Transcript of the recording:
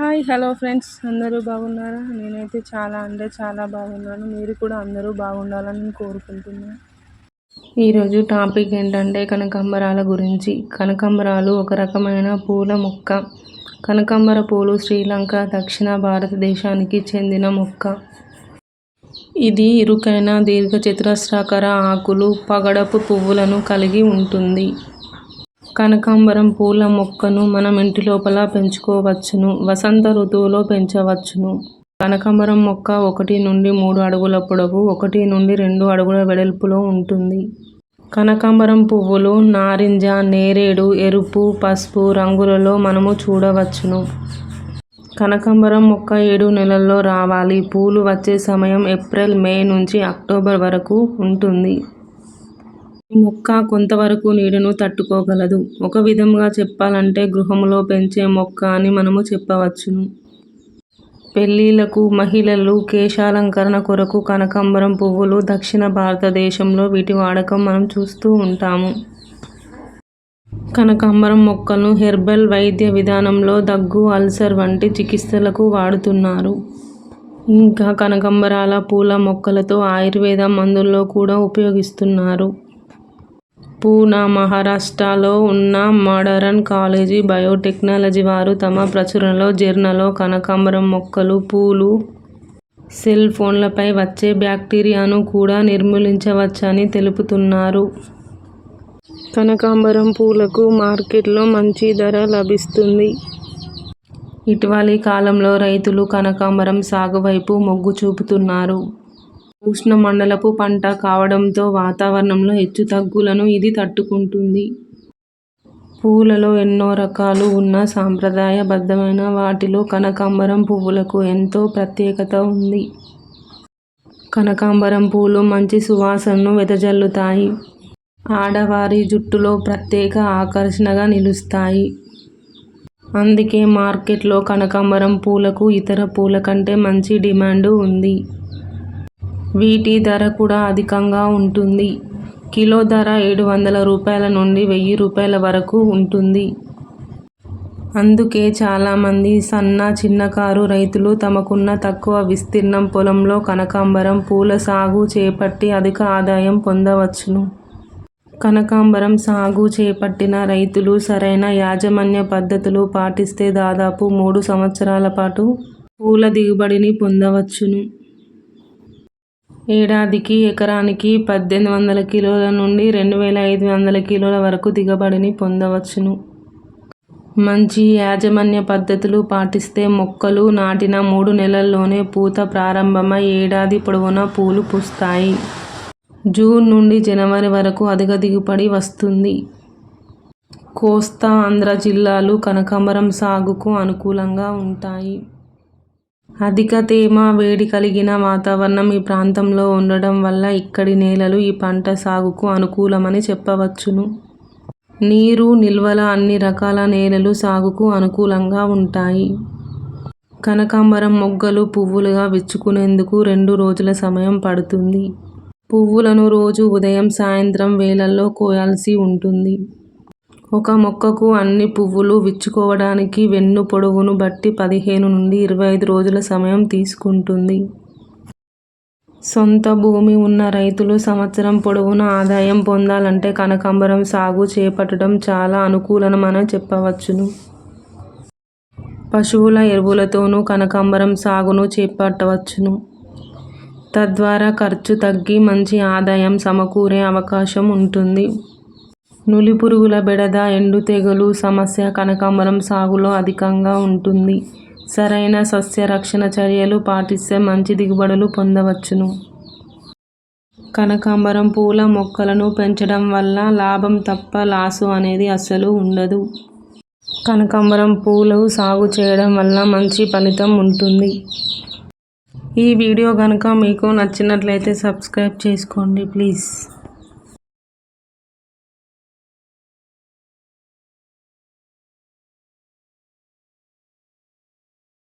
Hi hello friends. అందరూ బాగున్నారా? నేనైతే చాలా అంటే చాలా బాగున్నాను. మీరు కూడా అందరూ బాగుండాలని నేను కోరుకుంటున్నాను. ఈరోజు టాపిక్ ఏంటంటే కనకాంబరాల గురించి. కనకాంబరాలు ఒక రకమైన పూల మొక్క. కనకాంబర పూలు శ్రీలంక దక్షిణ భారతదేశానికి చెందిన మొక్క. ఇది ఇరుకైన దీర్ఘచతురస్రాకార ఆకులు పగడపు పువ్వులను కలిగి ఉంటుంది. కనకాంబరం పూల మొక్కను మనం ఇంటి లోపల పెంచుకోవచ్చును. వసంత ఋతువులో పెంచవచ్చును. కనకాంబరం మొక్క ఒకటి నుండి మూడు అడుగుల పొడవు ఒకటి నుండి రెండు అడుగుల వెడల్పులో ఉంటుంది. కనకాంబరం పువ్వులు నారింజ నేరేడు ఎరుపు పసుపు రంగులలో మనము చూడవచ్చును. కనకాంబరం మొక్క ఏడు నెలల్లో రావాలి. పూలు వచ్చే సమయం ఏప్రిల్ మే నుంచి అక్టోబర్ వరకు ఉంటుంది. మొక్క కొంతవరకు నీడను తట్టుకోగలదు. ఒక విధంగా చెప్పాలంటే గృహంలో పెంచే మొక్క అని మనము చెప్పవచ్చును. పెళ్ళిళ్ళకు మహిళలు కేశాలంకరణ కొరకు కనకాంబరం పువ్వులు దక్షిణ భారతదేశంలో వీటి వాడకం మనం చూస్తూ ఉంటాము. కనకాంబరం మొక్కలను హెర్బల్ వైద్య విధానంలో దగ్గు అల్సర్ వంటి చికిత్సలకు వాడుతున్నారు. ఇంకా కనకాంబరాల పూల మొక్కలతో ఆయుర్వేద మందుల్లో కూడా ఉపయోగిస్తున్నారు. పూనా మహారాష్ట్రలో ఉన్న మోడరన్ కాలేజీ బయోటెక్నాలజీ వారు తమ ప్రచురణలో జర్నలో కనకాంబరం మొక్కలు పూలు సెల్ ఫోన్లపై వచ్చే బ్యాక్టీరియాను కూడా నిర్మూలించవచ్చని తెలుపుతున్నారు. కనకాంబరం పూలకు మార్కెట్లో మంచి ధర లభిస్తుంది. ఇటీవలి కాలంలో రైతులు కనకాంబరం సాగు వైపు మొగ్గు చూపుతున్నారు. ఉష్ణమండలపు పంట కావడంతో వాతావరణంలో హెచ్చుతగ్గులను ఇది తట్టుకుంటుంది. పూలలో ఎన్నో రకాలు ఉన్న సాంప్రదాయబద్ధమైన వాటిలో కనకాంబరం పువ్వులకు ఎంతో ప్రత్యేకత ఉంది. కనకాంబరం పూలు మంచి సువాసనను వెదజల్లుతాయి. ఆడవారి జుట్టులో ప్రత్యేక ఆకర్షణగా నిలుస్తాయి. అందుకే మార్కెట్లో కనకాంబరం పూలకు ఇతర పూల కంటే మంచి డిమాండ్ ఉంది. వీటి ధర కూడా అధికంగా ఉంటుంది. కిలో ధర ఏడు వందల రూపాయల నుండి వెయ్యి రూపాయల వరకు ఉంటుంది. అందుకే చాలామంది సన్న చిన్నకారు రైతులు తమకున్న తక్కువ విస్తీర్ణం పొలంలో కనకాంబరం పూల సాగు చేపట్టి అధిక ఆదాయం పొందవచ్చును. కనకాంబరం సాగు చేపట్టిన రైతులు సరైన యాజమాన్య పద్ధతులు పాటిస్తే దాదాపు మూడు సంవత్సరాల పాటు పూల దిగుబడిని పొందవచ్చును. ఏడాదికి ఎకరానికి పద్దెనిమిది వందల కిలోల నుండి రెండు వేల ఐదు వందల కిలోల వరకు దిగుబడిని పొందవచ్చును. మంచి యాజమాన్య పద్ధతులు పాటిస్తే మొక్కలు నాటిన మూడు నెలల్లోనే పూత ప్రారంభమై ఏడాది పొడవునా పూలు పూస్తాయి. జూన్ నుండి జనవరి వరకు అధిక దిగుబడి వస్తుంది. కోస్తా ఆంధ్ర జిల్లాలు కనకాంబరం సాగుకు అనుకూలంగా ఉంటాయి. అధిక తేమ వేడి కలిగిన వాతావరణం ఈ ప్రాంతంలో ఉండడం వల్ల ఇక్కడి నేలలు ఈ పంట సాగుకు అనుకూలమని చెప్పవచ్చును. నీరు నిల్వల అన్ని రకాల నేలలు సాగుకు అనుకూలంగా ఉంటాయి. కనకాంబరం మొగ్గలు పువ్వులుగా విచ్చుకునేందుకు రెండు రోజుల సమయం పడుతుంది. పువ్వులను రోజు ఉదయం సాయంత్రం వేళల్లో కోయాల్సి ఉంటుంది. ఒక మొక్కకు అన్ని పువ్వులు విచ్చుకోవడానికి వెన్ను పొడవును బట్టి పదిహేను నుండి ఇరవై ఐదు రోజుల సమయం తీసుకుంటుంది. సొంత భూమి ఉన్న రైతులు సంవత్సరం పొడవునా ఆదాయం పొందాలంటే కనకాంబరం సాగు చేపట్టడం చాలా అనుకూలమని చెప్పవచ్చును. పశువుల ఎరువులతోనూ కనకాంబరం సాగును చేపట్టవచ్చును. తద్వారా ఖర్చు తగ్గి మంచి ఆదాయం సమకూరే అవకాశం ఉంటుంది. నులిపురుగుల బెడద ఎండు తెగులు సమస్య కనకాంబరం సాగులో అధికంగా ఉంటుంది. సరైన సస్య రక్షణ చర్యలు పాటిస్తే మంచి దిగుబడులు పొందవచ్చును. కనకాంబరం పూల మొక్కలను పెంచడం వల్ల లాభం తప్ప లాసు అనేది అస్సలు ఉండదు. కనకాంబరం పూలు సాగు చేయడం వల్ల మంచి ఫలితం ఉంటుంది. ఈ వీడియో కనుక మీకు నచ్చినట్లయితే సబ్స్క్రైబ్ చేసుకోండి ప్లీజ్.